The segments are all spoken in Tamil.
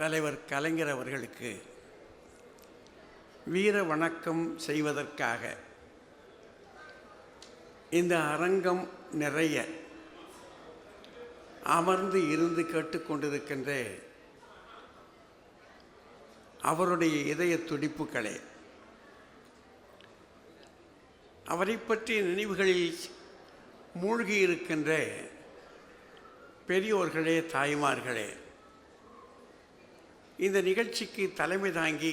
தலைவர் கலைஞர் அவர்களுக்கு வீர வணக்கம் செய்வதற்காக இந்த அரங்கம் நிறைய அமர்ந்து இருந்து கேட்டுக்கொண்டிருக்கின்ற அவருடைய இதய துடிப்புகளே. அவரை பற்றிய நினைவுகளில் மூழ்கி இருக்கின்ற பெரியோர்களே தாய்மார்களே இந்த நிகழ்ச்சிக்கு தலைமை தாங்கி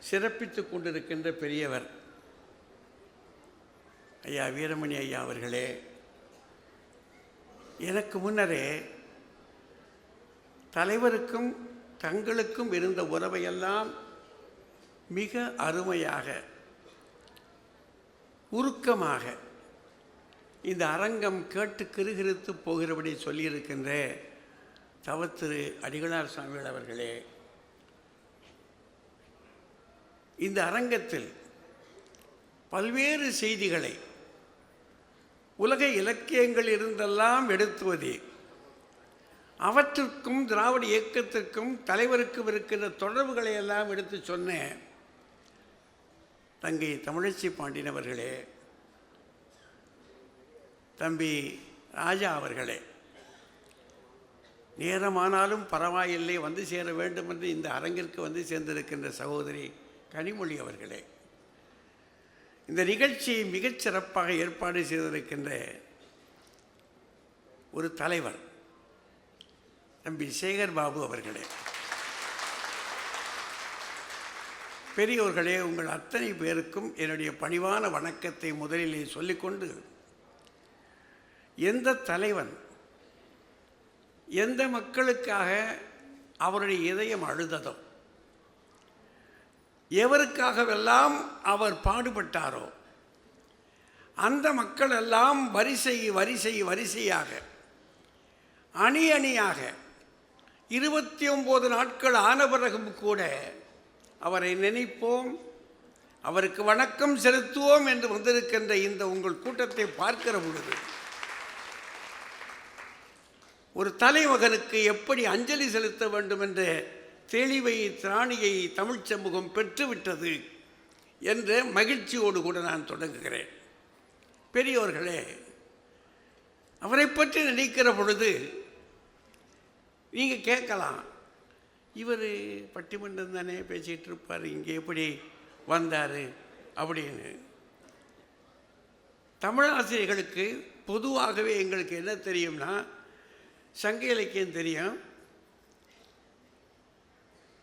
சிறப்பித்து கொண்டிருக்கின்ற பெரியவர் ஐயா வீரமணி ஐயா அவர்களே எனக்கு முன்னரே தலைவருக்கும் தங்களுக்கும் இருந்த உறவையெல்லாம் மிக அருமையாக உருக்கமாக இந்த அரங்கம் கேட்டு கிருகிருத்து போகிறபடி சொல்லியிருக்கின்ற தவத்திரு அடிகளார் சுவாமிகள் அவர்களே இந்த அரங்கத்தில் பல்வேறு செய்திகளை உலக இலக்கியங்கள் இருந்தெல்லாம் எடுத்துவதே அவற்றுக்கும் திராவிட இயக்கத்திற்கும் தலைவருக்கும் இருக்கிற தொடர்புகளை எல்லாம் எடுத்து சொன்ன தங்கை தமிழச்சி பாண்டியன் அவர்களே தம்பி ராஜா அவர்களே நேரமானாலும் பரவாயில்லை வந்து சேர வேண்டும் என்று இந்த அரங்கிற்கு வந்து சேர்ந்திருக்கின்ற சகோதரி கனிமொழி அவர்களே. இந்த நிகழ்ச்சியை மிகச் சிறப்பாக ஏற்பாடு செய்திருக்கின்ற ஒரு தலைவர் தம்பி சேகர் பாபு அவர்களே. பெரியோர்களே உங்கள் அத்தனை பேருக்கும் என்னுடைய பணிவான வணக்கத்தை முதலிலே சொல்லிக்கொண்டு எந்த தலைவன் எந்த மக்களுக்காக அவருடைய இதயம் அழுததோ எவருக்காகவெல்லாம் அவர் பாடுபட்டாரோ அந்த மக்கள் எல்லாம் வரிசை வரிசை வரிசையாக அணி அணியாக இருபத்தி ஒம்பது நாட்கள் ஆன பிறகும் கூட அவரை நினைப்போம் அவருக்கு வணக்கம் செலுத்துவோம் என்று வந்திருக்கின்ற இந்த உங்கள் கூட்டத்தை பார்க்கிற பொழுது ஒரு தலைமகனுக்கு எப்படி அஞ்சலி செலுத்த வேண்டும் என்ற தெளிவை திராணியை தமிழ்ச் சமூகம் பெற்றுவிட்டது என்ற மகிழ்ச்சியோடு கூட நான் தொடங்குகிறேன். பெரியோர்களே அவரை பற்றி நினைக்கிற பொழுது நீங்கள் கேட்கலாம் இவர் பட்டிமன்றம் தானே பேசிகிட்டு இருப்பார் இங்கே எப்படி வந்தார் அப்படின்னு. தமிழாசிரியர்களுக்கு பொதுவாகவே எங்களுக்கு என்ன தெரியும்னா சங்க இலக்கியம் தெரியும்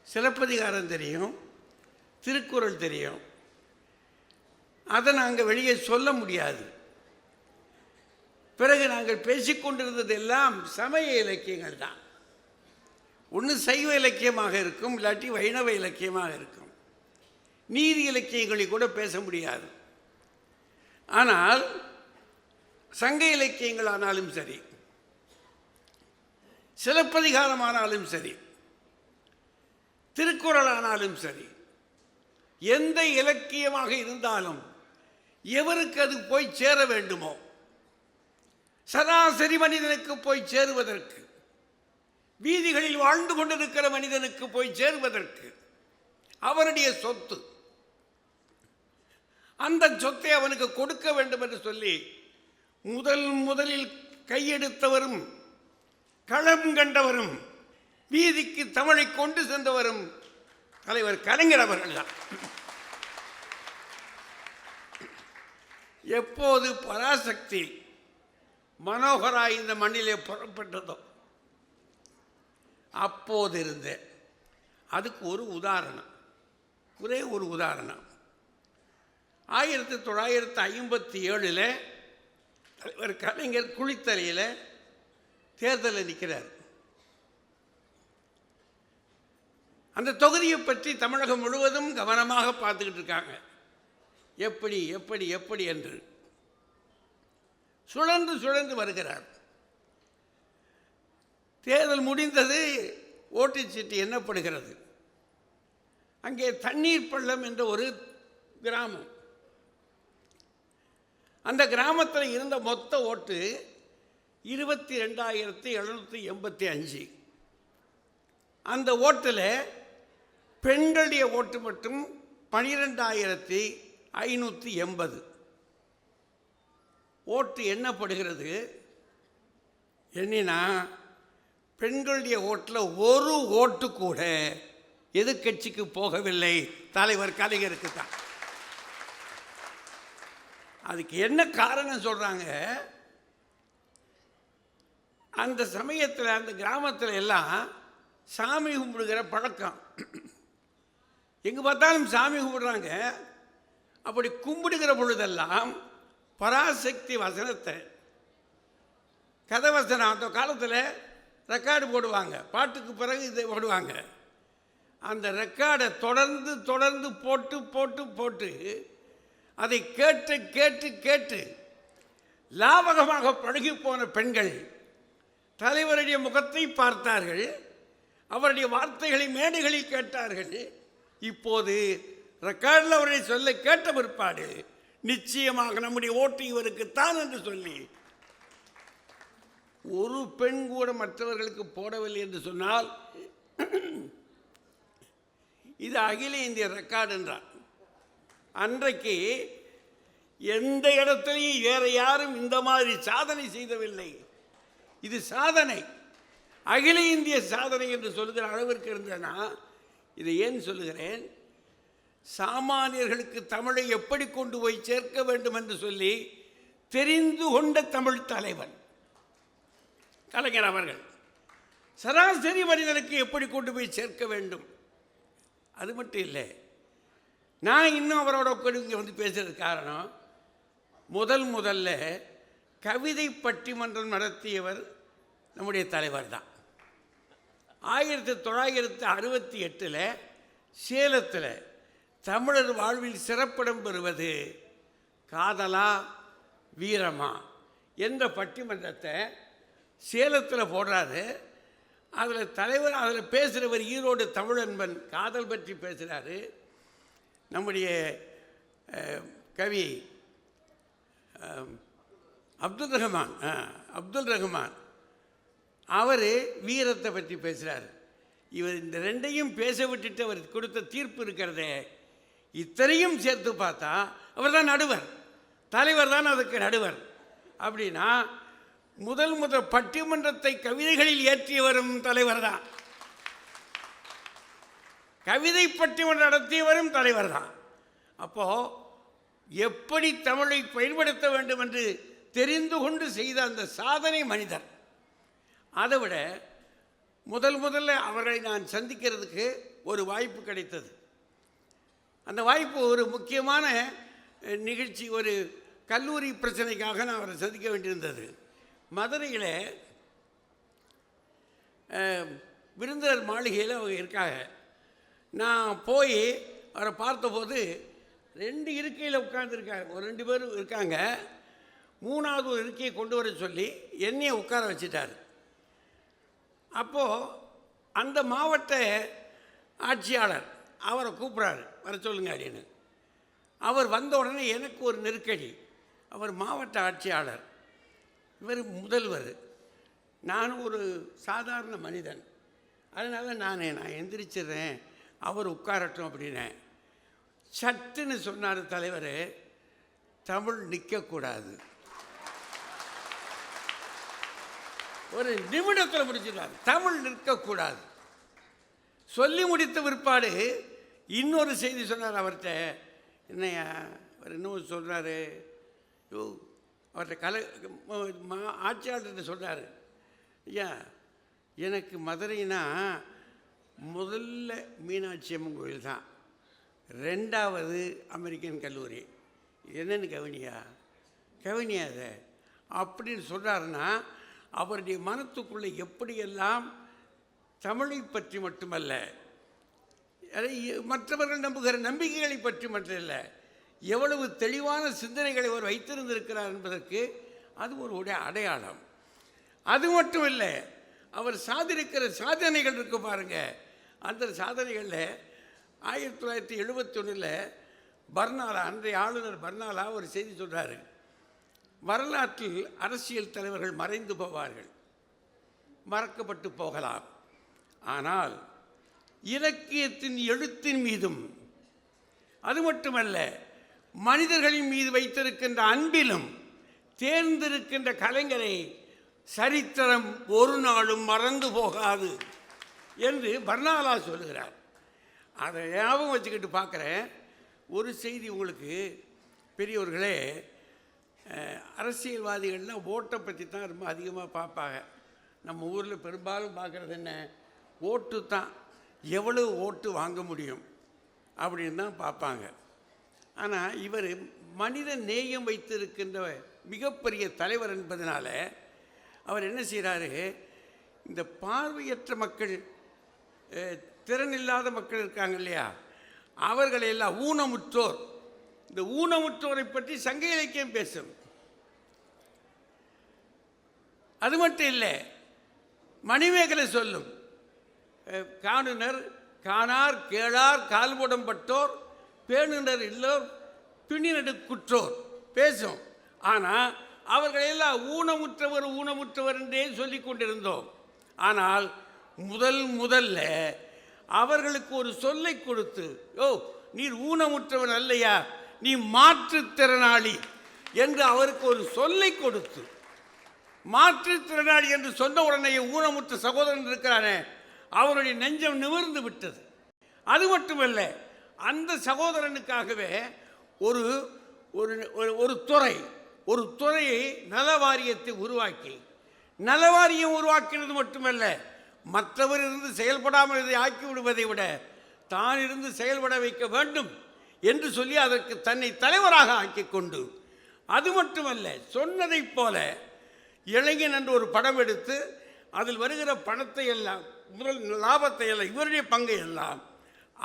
சிலப்பதிகாரம் தெரியும் திருக்குறள் தெரியும். அதை நாங்கள் வெளியே சொல்ல முடியாது. பிறகு நாங்கள் பேசிக்கொண்டிருந்தது எல்லாம் சமய இலக்கியங்கள் தான். ஒன்று சைவ இலக்கியமாக இருக்கும் இல்லாட்டி வைணவ இலக்கியமாக இருக்கும். நீதி இலக்கியங்களை கூட பேச முடியாது. ஆனால் சங்க இலக்கியங்கள் ஆனாலும் சரி சிலப்பதிகாரமானாலும் சரி திருக்குறள் ஆனாலும் சரி எந்த இலக்கியமாக இருந்தாலும் எவருக்கு அது போய் சேர வேண்டுமோ சராசரி மனிதனுக்கு போய் சேருவதற்கு வீதிகளில் வாழ்ந்து கொண்டிருக்கிற மனிதனுக்கு போய் சேருவதற்கு அவருடைய சொத்து அந்த சொத்தை அவனுக்கு கொடுக்க வேண்டும் என்று சொல்லி முதல் முதலில் கையெடுத்தவரும் களம் கண்டவரும் வீதிக்கு தமிழை கொண்டு சென்றவரும் தலைவர் கலைஞர் அவர்கள்தான். எப்போது பராசக்தி மனோகரா இந்த மண்ணிலே புறப்பட்டதோ அப்போது இருந்த. அதுக்கு ஒரு உதாரணம். ஒரே ஒரு உதாரணம். ஆயிரத்தி தொள்ளாயிரத்தி ஐம்பத்தி ஏழில் தலைவர் கலைஞர் குளித்தலையில் தேர்தலில் நிற்கிறார். அந்த தொகுதியை பற்றி தமிழகம் முழுவதும் கவனமாக பார்த்துக்கிட்டு இருக்காங்க. எப்படி எப்படி எப்படி என்று. சுழன்று சுழன்று வருகிறார். தேர்தல் முடிந்தது ஓட்டுச்சீட்டு எண்ணப்படுகிறது. அங்கே தண்ணீர் பள்ளம் என்ற ஒரு கிராமம். அந்த கிராமத்தில் இருந்த மொத்த ஓட்டு இருபத்தி ரெண்டாயிரத்தி எழுநூற்றி எண்பத்தி அஞ்சு. அந்த ஓட்டில் பெண்களுடைய ஓட்டு மட்டும் பனிரெண்டாயிரத்தி ஐநூற்றி எண்பது. ஓட்டு எண்ணப்படுகிறது எண்ணினா பெண்களுடைய ஓட்டில் ஒரு ஓட்டு கூட எதிர்க்கட்சிக்கு போகவில்லை. தலைவர் கலைஞருக்கு தான் அதுக்கு என்ன காரணம் சொல்கிறாங்க அந்த சமயத்தில் அந்த கிராமத்தில் எல்லாம் சாமி கும்பிடுகிற பழக்கம். எங்கே பார்த்தாலும் சாமி கும்பிடுறாங்க. அப்படி கும்பிடுகிற பொழுதெல்லாம் பராசக்தி வசனத்தை கதை வசனம் அந்த காலத்தில் ரெக்கார்டு போடுவாங்க. பாட்டுக்கு பிறகு இதை போடுவாங்க. அந்த ரெக்கார்டை தொடர்ந்து தொடர்ந்து போட்டு போட்டு போட்டு அதை கேட்டு கேட்டு கேட்டு லாபகமாக பழகி போன பெண்கள் தலைவருடைய முகத்தை பார்த்தார்கள். அவருடைய வார்த்தைகளை மேடைகளில் கேட்டார்கள். இப்போது ரெக்கார்டில் அவரை சொல்ல கேட்ட பிற்பாடு நிச்சயமாக நம்முடைய ஓட்டு இவருக்கு தான் என்று சொல்லி ஒரு பெண் கூட மற்றவர்களுக்கு போடவில்லை என்று சொன்னால் இது அகில இந்திய ரெக்கார்டு என்றார் அன்றைக்கு எந்த இடத்துலையும் வேற யாரும் இந்த மாதிரி சாதனை செய்தவில்லை. இது சாதனை. அகில இந்திய சாதனை என்று சொல்லுகிற அளவிற்கு இருந்தனா இதை ஏன் சொல்லுகிறேன்? சாமானியர்களுக்கு தமிழை எப்படி கொண்டு போய் சேர்க்க வேண்டும் என்று சொல்லி தெரிந்து கொண்ட தமிழ் தலைவன் கலைஞர் அவர்கள். சராசரி மனிதனுக்கு எப்படி கொண்டு போய் சேர்க்க வேண்டும்? அது மட்டும் இல்லை நான் இன்னும் அவரோட இங்கே வந்து பேசுகிறது காரணம் முதல் முதல்ல கவிதை பட்டிமன்றம் நடத்தியவர் நம்முடைய தலைவர் தான் ஆயிரத்தி தொள்ளாயிரத்து அறுபத்தி எட்டில் சேலத்தில் தமிழர் வாழ்வில் சிறப்பிடம் பெறுவது காதலா வீரமா என்ற பட்டிமன்றத்தை சேலத்தில் போடுறாரு. அதில் தலைவர் அதில் பேசுகிறவர் ஈரோடு தமிழன்பன் காதல் பற்றி பேசுகிறாரு நம்முடைய கவி அப்துல் ரஹ்மான் ஆ, அப்துல் ரஹ்மான். அவர் வீரத்தை பற்றி பேசுகிறார் இவர் இந்த ரெண்டையும் பேச விட்டுட்டு அவர் கொடுத்த தீர்ப்பு இருக்கிறதே இத்தனையும் சேர்த்து பார்த்தா அவர் தான் நடுவர். தலைவர் தான் அதுக்கு நடுவர். அப்படின்னா முதல் முதல் பட்டிமன்றத்தை கவிதைகளில் ஏற்றியவரும் தலைவர் தான். கவிதை பட்டிமன்றம் நடத்தியவரும் தலைவர் தான். அப்போது எப்படி தமிழை பயன்படுத்த வேண்டும் என்று தெரிந்து கொண்டு செய்த அந்த சாதனை மனிதர். அதை விட முதல் முதல்ல அவரை நான் சந்திக்கிறதுக்கு ஒரு வாய்ப்பு கிடைத்தது. அந்த வாய்ப்பு ஒரு முக்கியமான நிகழ்ச்சி ஒரு கல்லூரி பிரச்சனைக்காக நான் அவரை சந்திக்க வேண்டியிருந்தது. மதுரையில் விருந்தினர் மாளிகையில் அவங்க இருக்காங்க. நான் போய் அவரை பார்த்தபோது ரெண்டு இருக்கையில் உட்காந்துருக்காங்க ஒரு ரெண்டு பேரும் இருக்காங்க. மூணாவது ஒரு இருக்கையை கொண்டு வர சொல்லி என்னையை உட்கார வச்சிட்டார். அப்போது அந்த மாவட்ட ஆட்சியாளர் அவரை கூப்பிட்றாரு. வர சொல்லுங்க அப்படின்னு. அவர் வந்த உடனே எனக்கு ஒரு நெருக்கடி. அவர் மாவட்ட ஆட்சியாளர். இவர் முதல்வர். நான் ஒரு சாதாரண மனிதன். அதனால் நான் நான் எந்திரிச்சிடுறேன். அவர் உட்காரட்டும் அப்படின்னேன் சட்டுன்னு சொன்னார் தலைவர் தமிழ் நிற்கக்கூடாது. ஒரு நிமிடத்தில் முடிச்சிருக்காரு தமிழ் நிற்கக்கூடாது. சொல்லி முடித்த பிற்பாடு இன்னொரு செய்தி சொன்னார் அவர்கிட்ட. என்னையா அவர் இன்னும் சொல்கிறாரு யோ அவர்கிட்ட கலை மா- ஆட்சியாளர்கிட்ட சொல்கிறாரு ஐயா எனக்கு மதுரைனா முதல்ல மீனாட்சி அம்மன் கோயில் தான். ரெண்டாவது அமெரிக்கன் கல்லூரி. என்னென்னு கவனியா? கவினியா அதை. அப்படின்னு சொல்கிறாருன்னா அவருடைய மனத்துக்குள்ளே எப்படியெல்லாம் தமிழை பற்றி மட்டுமல்ல அதை மற்றவர்கள் நம்புகிற நம்பிக்கைகளை பற்றி மட்டுமல்ல எவ்வளவு தெளிவான சிந்தனைகளை அவர் வைத்திருந்திருக்கிறார் என்பதற்கு அது ஒரு உடைய அடையாளம். அது மட்டும் இல்லை அவர் சாதிருக்கிற சாதனைகள் இருக்கு பாருங்க. அந்த சாதனைகளில் ஆயிரத்தி தொள்ளாயிரத்தி எழுபத்தொன்னில் பர்னாலா அன்றைய ஆளுநர் பர்னாலா ஒரு செய்தி சொல்கிறாரு வரலாற்றில் அரசியல் தலைவர்கள் மறைந்து போவார்கள். மறக்கப்பட்டு போகலாம். ஆனால் இலக்கியத்தின் எழுத்தின் மீதும் அது மட்டுமல்ல மனிதர்களின் மீது வைத்திருக்கின்ற அன்பிலும் தேர்ந்திருக்கின்ற கலைஞரை சரித்திரம் ஒரு நாளும் மறந்து போகாது என்று பர்னாலா சொல்லுகிறார். அதை ஞாபகம் வச்சுக்கிட்டு பார்க்குறேன். ஒரு செய்தி உங்களுக்கு பெரியவர்களே அரசியல்வாதிகள்லாம் ஓட்டை பற்றி தான் ரொம்ப அதிகமாக பார்ப்பாங்க. நம்ம ஊரில் பெரும்பாலும் பார்க்குறது என்ன? ஓட்டு தான். எவ்வளவு ஓட்டு வாங்க முடியும்? அப்படின்னு தான் பார்ப்பாங்க. ஆனால் இவர் மனித நேயம் வைத்திருக்கின்ற மிகப்பெரிய தலைவர் என்பதனால அவர் என்ன செய்கிறாரு இந்த பார்வையற்ற மக்கள் திறன் திறனில்லாத மக்கள் இருக்காங்க இல்லையா? அவர்களையெல்லாம் ஊனமுற்றோர். இந்த ஊனமுற்றோரை பற்றி சங்க இலக்கியம் பேசும் அது மட்டும் இல்லை மணிமேகலை சொல்லும் காணுனர் காணார் கேளார் கால்புடம் பட்டோர் பேணுனர் இல்லோர் பிணிநடு குற்றோர் பேசும். ஆனால் அவர்களெல்லாம் ஊனமுற்றவர் ஊனமுற்றவர் என்றே சொல்லி கொண்டிருந்தோம். ஆனால் முதல் முதல்ல அவர்களுக்கு ஒரு சொல்லை கொடுத்து ஓ நீர் ஊனமுற்றவன் அல்லையா? நீ மாற்றுத்திறனாளி என்று அவருக்கு ஒரு சொல்லை கொடுத்து மாற்றுத்திறனாளி என்று சொன்ன உடனே ஊனமுற்ற சகோதரன் இருக்கிறானே அவருடைய நெஞ்சம் நிமிர்ந்து விட்டது. அது மட்டுமல்ல அந்த சகோதரனுக்காகவே ஒரு ஒரு ஒரு- ஒரு துறை ஒரு துறையை நலவாரியத்தை உருவாக்கி நலவாரியம் உருவாக்கினது மட்டுமல்ல மற்றவர் இருந்து செயல்படாமல் இதை ஆக்கி விடுவதை விட தான் இருந்து செயல்பட வைக்க வேண்டும். என்று சொல்லி அதற்கு தன்னை தலைவராக ஆக்கி கொண்டு அது மட்டுமல்ல சொன்னதைப் போல இளைஞன் என்று ஒரு படம் எடுத்து அதில் வருகிற பணத்தை எல்லாம் முதல் லாபத்தை எல்லாம் இவருடைய பங்கை எல்லாம்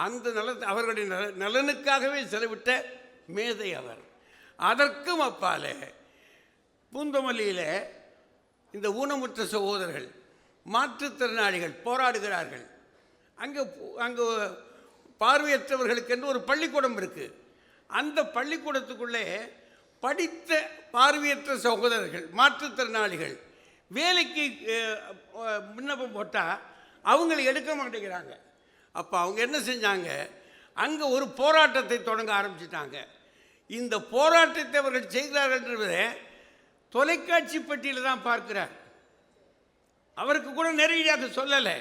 அந்த நல அவர்களுடைய நல நலனுக்காகவே செலவிட்ட மேதை அவர். அதற்கும் அப்பால பூந்தமல்லியில் இந்த ஊனமுற்ற சகோதரர்கள் மாற்றுத்திறனாளிகள் போராடுகிறார்கள். அங்கே அங்கே பார்வையற்றவர்களுக்கென்று ஒரு பள்ளிக்கூடம் இருக்குது அந்த பள்ளிக்கூடத்துக்குள்ளே படித்த பார்வையற்ற சகோதரர்கள் மாற்றுத்திறனாளிகள் வேலைக்கு விண்ணப்பம் போட்டால் அவங்களை எடுக்க மாட்டேங்கிறாங்க. அப்போ அவங்க என்ன செஞ்சாங்க? அங்கே ஒரு போராட்டத்தை தொடங்க ஆரம்பிச்சிட்டாங்க. இந்த போராட்டத்தை அவர்கள் செய்கிறார்கள் என்பதை தொலைக்காட்சி பெட்டியில் தான் பார்க்கிறார். அவருக்கு கூட நேரடியாக சொல்லலை.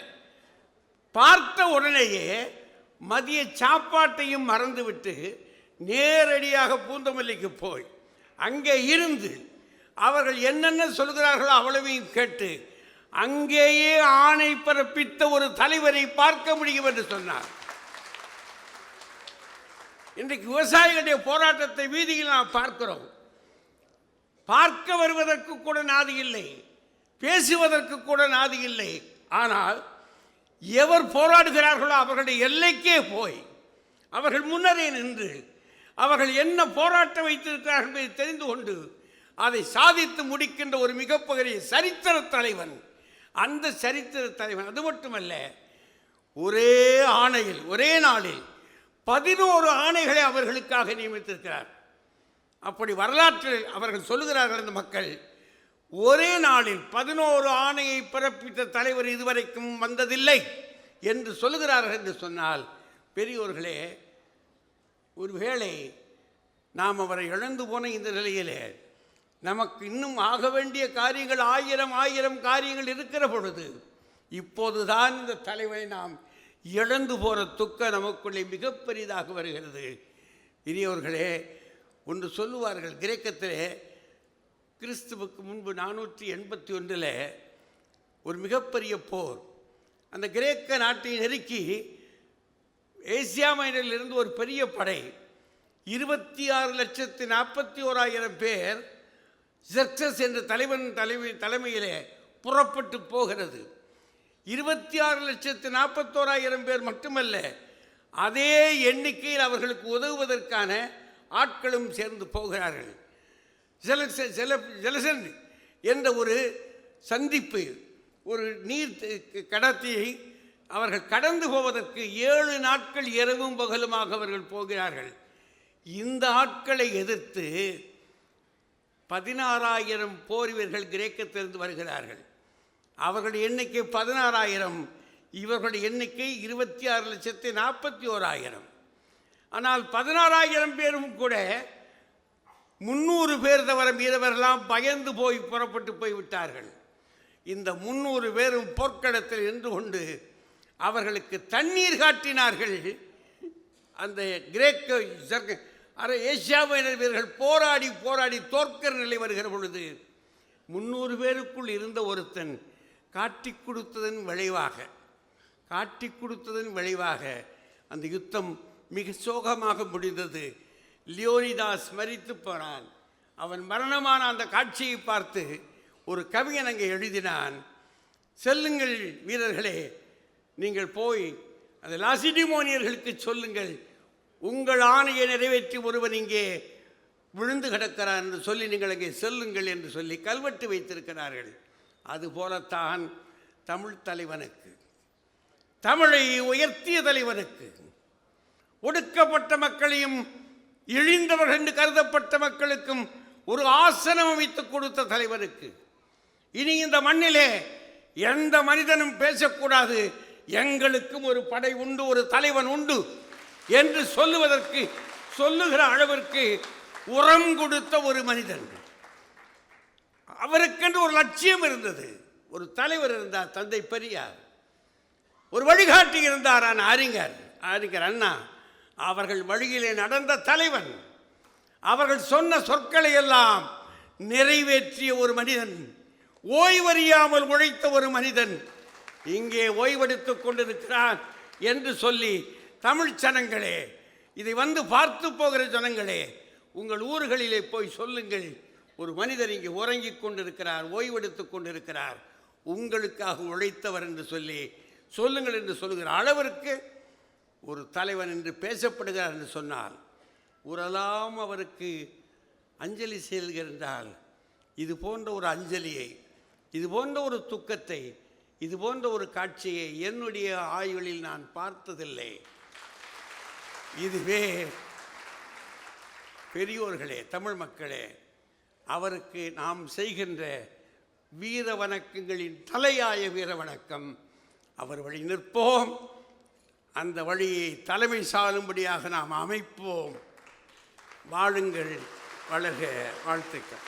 பார்த்த உடனேயே மதிய சாப்பாட்டையும் மறந்துவிட்டு நேரடியாக பூந்தமல்லிக்கு போய் அங்கே இருந்து அவர்கள் என்னென்ன சொல்கிறார்களோ அவ்வளவையும் கேட்டு அங்கேயே ஆணை பிறப்பித்த ஒரு தலைவரை பார்க்க முடியும் என்று சொன்னார். இன்றைக்கு விவசாயிகளுடைய போராட்டத்தை வீதியில் நாம் பார்க்கிறோம். பார்க்க வருவதற்கு கூட நாதி இல்லை பேசுவதற்கு கூட நாதி இல்லை. ஆனால் எவர் போராடுகிறார்களோ அவர்களுடைய எல்லைக்கே போய் அவர்கள் முன்னரே நின்று அவர்கள் என்ன போராட்டம் வைத்திருக்கிறார்கள் என்பதை தெரிந்து கொண்டு அதை சாதித்து முடிக்கின்ற ஒரு மிகப்பெரிய சரித்திர தலைவன் அந்த சரித்திர தலைவன் அது மட்டுமல்ல ஒரே ஆணையில் ஒரே நாளில் பதினோரு ஆணைகளை அவர்களுக்காக நியமித்திருக்கிறார். அப்படி வரலாற்றில் அவர்கள் சொல்லுகிறார்கள் இந்த மக்கள் ஒரே நாளில் பதினோரு ஆணையை பிறப்பித்த தலைவர் இதுவரைக்கும் வந்ததில்லை என்று சொல்லுகிறார்கள் என்று சொன்னால் பெரியோர்களே ஒருவேளை நாம் அவரை இழந்து போன இந்த நிலையிலே நமக்கு இன்னும் ஆக வேண்டிய காரியங்கள் ஆயிரம் ஆயிரம் காரியங்கள் இருக்கிற பொழுது இப்போதுதான் இந்த தலைவரை நாம் இழந்து போகிற துக்க நமக்குள்ளே மிகப்பெரிதாக வருகிறது. இனியவர்களே ஒன்று சொல்லுவார்கள் கிரேக்கத்திலே கிறிஸ்துவுக்கு முன்பு நானூற்றி எண்பத்தி ஒன்றில் ஒரு மிகப்பெரிய போர். அந்த கிரேக்க நாட்டை நெருக்கி ஏசியா மைனரிலிருந்து ஒரு பெரிய படை இருபத்தி ஆறு லட்சத்து நாற்பத்தி ஓராயிரம் பேர் ஜெர்க்சஸ் என்ற தலைவன் தலைமை தலைமையிலே புறப்பட்டு போகிறது. இருபத்தி ஆறு லட்சத்து நாற்பத்தோராயிரம் பேர் மட்டுமல்ல அதே எண்ணிக்கையில் அவர்களுக்கு உதவுவதற்கான ஆட்களும் சேர்ந்து போகிறார்கள். ஜலச ஜல ஜலசன் என்ற ஒரு சந்திப்பு ஒரு நீர் கடத்தியை அவர்கள் கடந்து போவதற்கு ஏழு நாட்கள் இரவும் பகலுமாக அவர்கள் போகிறார்கள். இந்த ஆட்களை எதிர்த்து பதினாறாயிரம் போர் வீரர்கள் கிரேக்கத்திலிருந்து வருகிறார்கள். அவர்களுடைய எண்ணிக்கை பதினாறாயிரம் இவர்களுடைய எண்ணிக்கை இருபத்தி ஆறு லட்சத்தி நாற்பத்தி ஓராயிரம். ஆனால் பதினாறாயிரம் பேரும் கூட முந்நூறு பேர் தவிர மீதவரெல்லாம் பயந்து போய் புறப்பட்டு போய் விட்டார்கள். இந்த முந்நூறு பேரும் போர்க்களத்தில் நின்று கொண்டு அவர்களுக்கு தண்ணீர் காட்டினார்கள். அந்த கிரேக்க அரை ஏசியாவினர் வீரர்கள் போராடி போராடி தோற்கிற நிலை வருகிற பொழுது முந்நூறு பேருக்குள் இருந்த ஒருத்தன் காட்டி கொடுத்ததன் விளைவாக காட்டி கொடுத்ததன் விளைவாக அந்த யுத்தம் மிக சோகமாக முடிந்தது. லியோனிதாஸ் மரித்து போனான். அவன் மரணமான அந்த காட்சியை பார்த்து ஒரு கவிஞன் அங்கே எழுதினான் செல்லுங்கள் வீரர்களே நீங்கள் போய் அந்த லாசிடிமோனியர்களுக்கு சொல்லுங்கள். உங்கள் ஆணையை நிறைவேற்றி ஒருவன் இங்கே விழுந்து கிடக்கிறான் என்று சொல்லி நீங்கள் அங்கே செல்லுங்கள் என்று சொல்லி கல்வெட்டு வைத்திருக்கிறார்கள். அதுபோலத்தான் தமிழ் தலைவனுக்கு தமிழை உயர்த்திய தலைவனுக்கு ஒடுக்கப்பட்ட மக்களையும் இழிந்தவர்கள் என்று கருதப்பட்ட மக்களுக்கும் ஒரு ஆசனம் அமைத்துக் கொடுத்த தலைவருக்கு. இனி இந்த மண்ணிலே எந்த மனிதனும் பேசக்கூடாது. எங்களுக்கும் ஒரு படை உண்டு ஒரு தலைவன் உண்டு என்று சொல்லுவதற்கு சொல்லுகிற அளவிற்கு உரம் கொடுத்த ஒரு மனிதன். அவருக்கென்று ஒரு லட்சியம் இருந்தது. ஒரு தலைவர் இருந்தார் தந்தை பெரியார். ஒரு வழிகாட்டி இருந்தார் ஆனால் அறிஞர் அறிஞர் அண்ணா. அவர்கள் வழியிலே நடந்த தலைவன். அவர்கள் சொன்ன சொற்களை எல்லாம் நிறைவேற்றிய ஒரு மனிதன். ஓய்வறியாமல் உழைத்த ஒரு மனிதன். இங்கே ஓய்வெடுத்துக் கொண்டிருக்கிறான் என்று சொல்லி தமிழ் ஜனங்களே இதை வந்து பார்த்து போகிற ஜனங்களே உங்கள் ஊர்களிலே போய் சொல்லுங்கள். ஒரு மனிதர் இங்கே உறங்கிக் கொண்டிருக்கிறார் ஓய்வெடுத்துக் கொண்டிருக்கிறார். உங்களுக்காக உழைத்தவர் என்று சொல்லி சொல்லுங்கள் என்று சொல்லுகிற அளவிற்கு ஒரு தலைவன் என்று பேசப்படுகிறார் என்று சொன்னால் உரலாம் அவருக்கு அஞ்சலி செல்கின்றால் இது போன்ற ஒரு அஞ்சலியை இது போன்ற ஒரு துக்கத்தை இது போன்ற ஒரு காட்சியை என்னுடைய ஆய்வுகளில் நான் பார்த்ததில்லை. இதுவே பெரியோர்களே தமிழ் மக்களே அவருக்கு நாம் செய்கின்ற வீர வணக்கங்களின் தலையாய வீர வணக்கம். அவர் வழி நிற்போம். அந்த வழியை தலைமை சாலும்படியாக நாம் அமைப்போம். வாழுங்கள் வளர்க வாழ்த்துக்கள்.